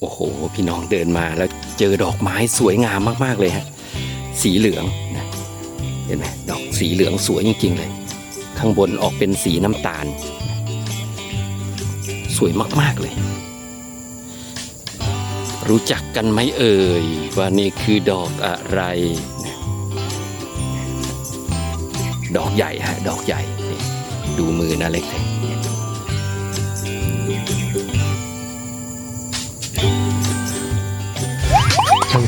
โอ้โห พี่น้องเดินมาแล้วเจอดอกไม้สวยงามมากๆเลยฮะ สีเหลืองนะเห็นไหมดอกสีเหลืองสวยจริงๆเลย ข้างบนออกเป็นสีน้ำตาล สวยมากๆเลย รู้จักกันไหมเอ่ย ว่านี่คือดอกอะไร ดอกใหญ่ฮะ ดอกใหญ่ ดูมือนะเล็กเลย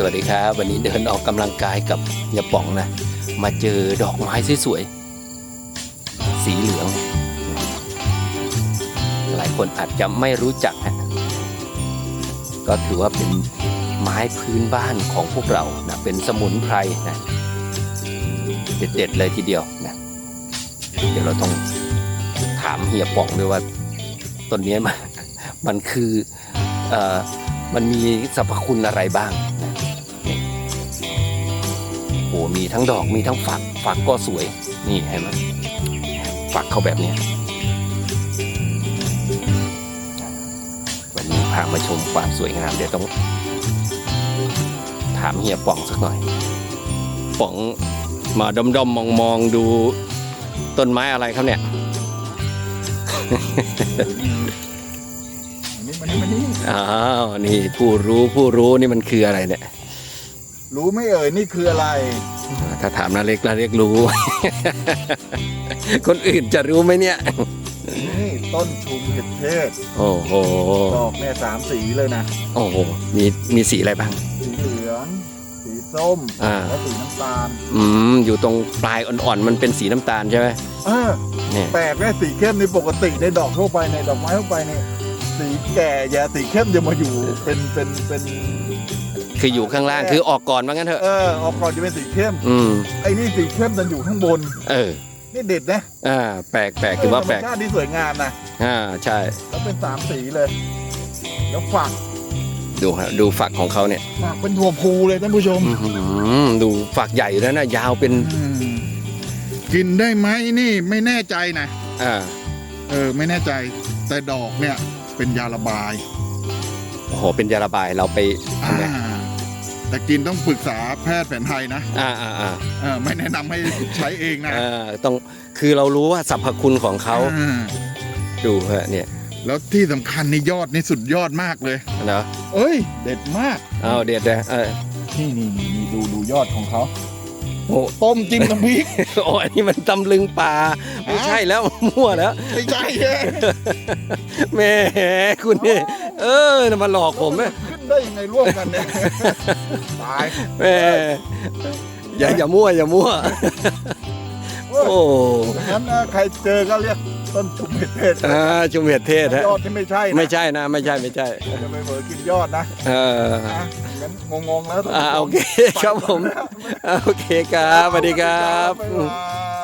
สวัสดีครับ วันนี้เดินออกกำลังกายกับเฮียป๋องนะ มาเจอดอกไม้สวยๆสีเหลือง หลายคนอาจจะไม่รู้จักฮะก็ถือว่าเป็นไม้พื้นบ้านของพวกเรานะเป็นสมุนไพรนะเด็ดๆเลยทีเดียวนะเดี๋ยวเราต้องถามเฮียป๋องด้วยว่าต้นนี้มันมันคืออมันมีสรรพคุณอะไรบ้าง มีทั้งดอกมีทั้งฝัก ฝักก็สวย นี่เห็นไหมฝักเขาแบบเนี้ยวันนี้พามาชมความสวยงามเดี๋ยวต้อง ถามเฮียป๋องสักหน่อยป๋องมาดมดมมองมองๆดูต้นไม้อะไรครับเนี่ยอันนี้มันนี่มันนี่อ้าวนี่ผู้รู้ผู้รู้นี่มันคืออะไรเนี่ย รู้ไหม่เอ่ยนี่คืออะไร ถ้าถามนาเล็กนาเล็กรู้ คนอื่นจะรู้ไหมเนี่ย นี่ต้นชุมเห็ดเทศโอ้โห ดอกเนี่ยสามสีเลยนะ โอ้โห มีมีสีอะไรบ้าง สีเหลือง สีส้ม อ่า และสีน้ำตาล อืม อยู่ตรงปลายอ่อนๆ มันเป็นสีน้ำตาลใช่ไหมเออเนี่ย แปลกแม่สีเข้มในปกติในดอกทั่วไปในดอกไม้ทั่วไปเนี่ยสีแก่อย่าสีเข้มจะมาอยู่เป็นเป็นเป็น คืออยู่ข้างล่างคือออกก่อนว่างั้นเถอะเออออกก่อนจะเป็นสีเข้ม อืมไอ้นี่สีเข้มมันอยู่ข้างบน เออ นี่เด็ดนะอ่าแปลกแปลกคือว่าแปลกธรรมชาติที่สวยงามนะอ่าใช่ แล้วเป็นสามสีเลย แล้วฝักดูฮะดูฝักของเขาเนี่ยฝักเป็นถั่วพูเลยท่านผู้ชมอื้อหือดูฝักใหญ่แล้วนะยาวเป็นอืมกินได้ไหมนี่ไม่แน่ใจนะอ่าเออ ไม่แน่ใจ แต่ดอกเนี่ย เป็นยาระบายโอ้โหเป็นยาระบายเราไปทำไงอ่า แต่กินต้องปรึกษาแพทย์แผนไทยนะอ่าอ่าอ่าเออไม่แนะนำให้ใช้เองนะเออต้องคือเรารู้ว่าสรรพคุณของเขาอ่าดูฮะเนี่ยแล้วที่สำคัญนี่ยอดนี่สุดยอดมากเลย เนาะเอ้ย เด็ดมาก เอาเด็ดนะเออนี่นี่นี่นี่ดูดูยอดของเขาโอ้ต้มจิ้มน้ำพริก โอ้อันนี้มันตำลึงปลาไม่ใช่แล้วมั่วแล้วไม่ใช่เอ้ยแหม่คุณนี่เออมาหลอกผมไหมขึ้น ได้ยังไงร่วมกันเนี่ยตายแหม่อย่าอย่ามั่วอย่ามั่วเว้ยโอ้งั้นนะใครเจอก็เรียกต้นชุมเห็ดเทศอ่าจุมเห็ดเทศฮะยอดที่ไม่ใช่นะไม่ใช่นะ ไม่ใช่ไม่ใช่อย่าไปเผลอกินยอดนะเออนะงั้นงงๆแล้วท่านอ่าผู้ชมโอเคครับผมอ่าโอเคครับสวัสดีครับ บ๊ายบาย